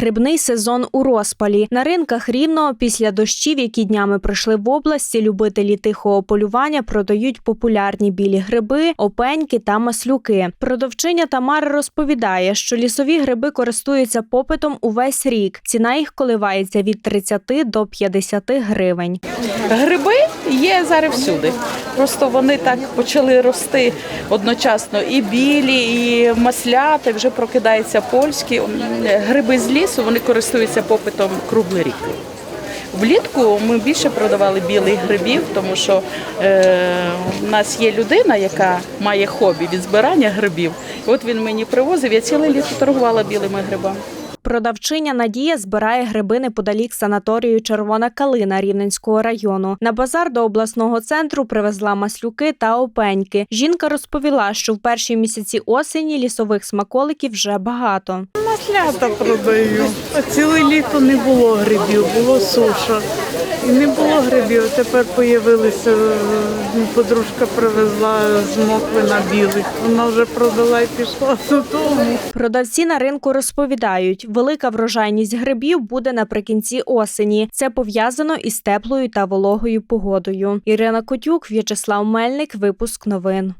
Грибний сезон у розпалі. На ринках рівно після дощів, які днями пройшли в області, любителі тихого полювання продають популярні білі гриби, опеньки та маслюки. Продавчиня Тамара розповідає, що лісові гриби користуються попитом увесь рік. Ціна їх коливається від 30 до 50 гривень. Гриби є зараз всюди. Просто вони так почали рости одночасно. І білі, і маслята, вже прокидаються польські. Гриби з лісу вони користуються попитом круглий рік. Влітку ми більше продавали білих грибів, тому що е, у нас є людина, яка має хобі від збирання грибів. От він мені привозив, я ціле літо торгувала білими грибами. Продавчиня Надія збирає гриби неподалік санаторію Червона калина Рівненського району. На базар до обласного центру привезла маслюки та опеньки. Жінка розповіла, що в перші місяці осені лісових смаколиків вже багато. Маслята продаю. Ціле літо не було грибів, було суша. І не було грибів. Тепер з'явилися, подружка привезла з мокви на білих. Вона вже продала і пішла додому. Продавці на ринку розповідають, велика врожайність грибів буде наприкінці осені. Це пов'язано із теплою та вологою погодою. Ірина Котюк, В'ячеслав Мельник. Випуск новин.